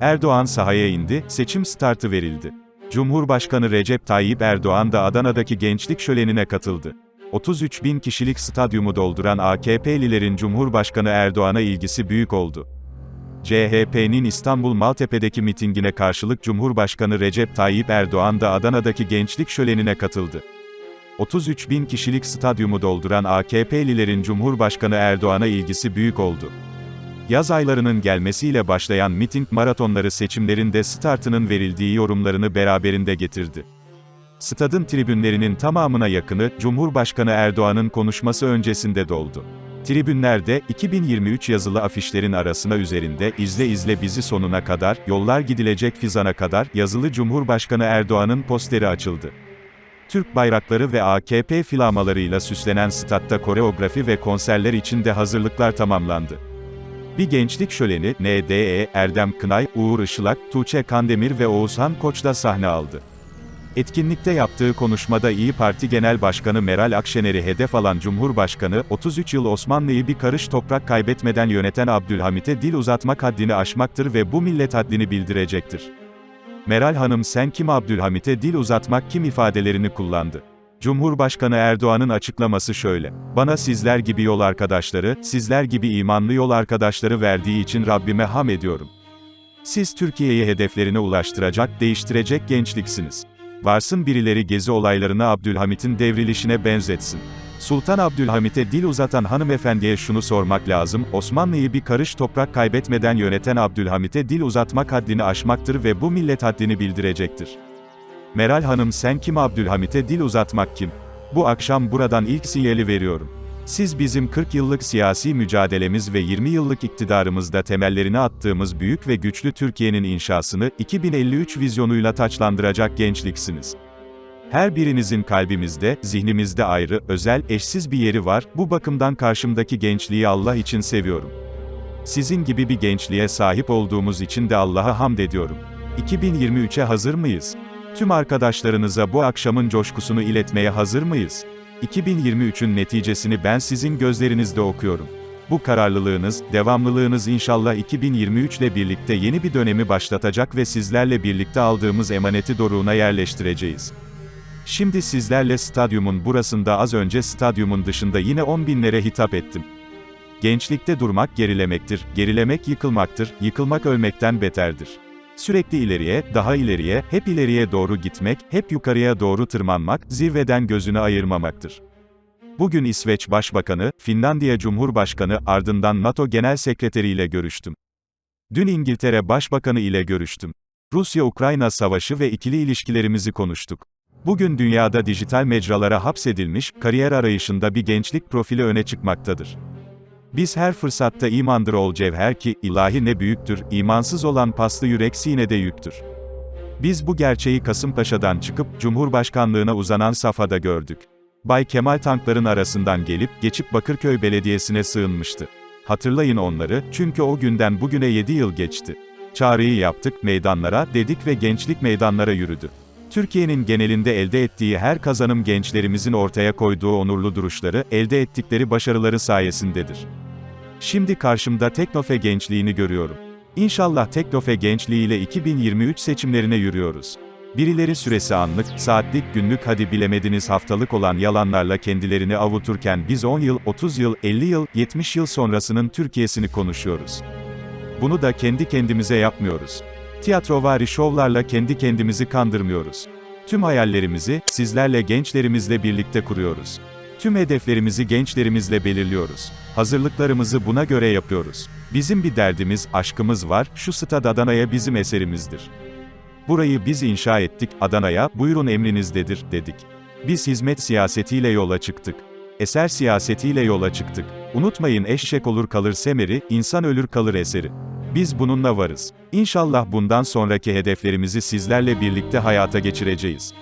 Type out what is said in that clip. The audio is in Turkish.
Erdoğan sahaya indi, seçim startı verildi. Cumhurbaşkanı Recep Tayyip Erdoğan da Adana'daki gençlik şölenine katıldı. 33 bin kişilik stadyumu dolduran AKP'lilerin Cumhurbaşkanı Erdoğan'a ilgisi büyük oldu. CHP'nin İstanbul Maltepe'deki mitingine karşılık Cumhurbaşkanı Recep Tayyip Erdoğan da Adana'daki gençlik şölenine katıldı. 33 bin kişilik stadyumu dolduran AKP'lilerin Cumhurbaşkanı Erdoğan'a ilgisi büyük oldu. Yaz aylarının gelmesiyle başlayan miting maratonları seçimlerinde startının verildiği yorumlarını beraberinde getirdi. Stadın tribünlerinin tamamına yakını, Cumhurbaşkanı Erdoğan'ın konuşması öncesinde doldu. Tribünlerde, 2023 yazılı afişlerin arasına üzerinde, izle izle bizi sonuna kadar, yollar gidilecek fizana kadar, yazılı Cumhurbaşkanı Erdoğan'ın posteri açıldı. Türk bayrakları ve AKP flamalarıyla süslenen statta koreografi ve konserler için de hazırlıklar tamamlandı. Bir gençlik şöleni, NDE, Erdem Kınay, Uğur Işılak, Tuğçe Kandemir ve Oğuzhan Koç da sahne aldı. Etkinlikte yaptığı konuşmada İyi Parti Genel Başkanı Meral Akşener'i hedef alan Cumhurbaşkanı, 33 yıl Osmanlı'yı bir karış toprak kaybetmeden yöneten Abdülhamit'e dil uzatmak haddini aşmaktır ve bu millet haddini bildirecektir. Meral Hanım sen kim Abdülhamit'e dil uzatmak kim ifadelerini kullandı. Cumhurbaşkanı Erdoğan'ın açıklaması şöyle. Bana sizler gibi yol arkadaşları, sizler gibi imanlı yol arkadaşları verdiği için Rabbime ham ediyorum. Siz Türkiye'yi hedeflerine ulaştıracak, değiştirecek gençliksiniz. Varsın birileri gezi olaylarını Abdülhamit'in devrilişine benzetsin. Sultan Abdülhamit'e dil uzatan hanımefendiye şunu sormak lazım, Osmanlı'yı bir karış toprak kaybetmeden yöneten Abdülhamit'e dil uzatmak haddini aşmaktır ve bu millet haddini bildirecektir. Meral Hanım sen kim Abdülhamit'e dil uzatmak kim? Bu akşam buradan ilk sinyali veriyorum. Siz bizim 40 yıllık siyasi mücadelemiz ve 20 yıllık iktidarımızda temellerini attığımız büyük ve güçlü Türkiye'nin inşasını 2053 vizyonuyla taçlandıracak gençliksiniz. Her birinizin kalbimizde, zihnimizde ayrı, özel, eşsiz bir yeri var, bu bakımdan karşımdaki gençliği Allah için seviyorum. Sizin gibi bir gençliğe sahip olduğumuz için de Allah'a hamd ediyorum. 2023'e hazır mıyız? Tüm arkadaşlarınıza bu akşamın coşkusunu iletmeye hazır mıyız? 2023'ün neticesini ben sizin gözlerinizde okuyorum. Bu kararlılığınız, devamlılığınız inşallah 2023 ile birlikte yeni bir dönemi başlatacak ve sizlerle birlikte aldığımız emaneti doruğuna yerleştireceğiz. Şimdi sizlerle stadyumun burasında az önce stadyumun dışında yine 10 binlere hitap ettim. Gençlikte durmak gerilemektir, gerilemek yıkılmaktır, yıkılmak ölmekten beterdir. Sürekli ileriye, daha ileriye, hep ileriye doğru gitmek, hep yukarıya doğru tırmanmak, zirveden gözünü ayırmamaktır. Bugün İsveç Başbakanı, Finlandiya Cumhurbaşkanı, ardından NATO Genel Sekreteri ile görüştüm. Dün İngiltere Başbakanı ile görüştüm. Rusya-Ukrayna savaşı ve ikili ilişkilerimizi konuştuk. Bugün dünyada dijital mecralara hapsedilmiş, kariyer arayışında bir gençlik profili öne çıkmaktadır. Biz her fırsatta imandır ol cevher ki, ilahi ne büyüktür, imansız olan paslı yürek sinede yüktür. Biz bu gerçeği Kasımpaşa'dan çıkıp, Cumhurbaşkanlığına uzanan safhada gördük. Bay Kemal tankların arasından gelip, geçip Bakırköy Belediyesi'ne sığınmıştı. Hatırlayın onları, çünkü o günden bugüne 7 yıl geçti. Çağrıyı yaptık, meydanlara, dedik ve gençlik meydanlara yürüdü. Türkiye'nin genelinde elde ettiği her kazanım gençlerimizin ortaya koyduğu onurlu duruşları, elde ettikleri başarıları sayesindedir. Şimdi karşımda Teknofe gençliğini görüyorum. İnşallah Teknofe gençliğiyle 2023 seçimlerine yürüyoruz. Birileri süresi anlık, saatlik, günlük hadi bilemediniz haftalık olan yalanlarla kendilerini avuturken biz 10 yıl, 30 yıl, 50 yıl, 70 yıl sonrasının Türkiye'sini konuşuyoruz. Bunu da kendi kendimize yapmıyoruz. Tiyatrovari şovlarla kendi kendimizi kandırmıyoruz. Tüm hayallerimizi, sizlerle gençlerimizle birlikte kuruyoruz. Tüm hedeflerimizi gençlerimizle belirliyoruz. Hazırlıklarımızı buna göre yapıyoruz. Bizim bir derdimiz, aşkımız var, şu stad Adana'ya bizim eserimizdir. Burayı biz inşa ettik, Adana'ya, buyurun emrinizdedir, dedik. Biz hizmet siyasetiyle yola çıktık. Eser siyasetiyle yola çıktık. Unutmayın eşek olur kalır semeri, insan ölür kalır eseri. Biz bununla varız. İnşallah bundan sonraki hedeflerimizi sizlerle birlikte hayata geçireceğiz.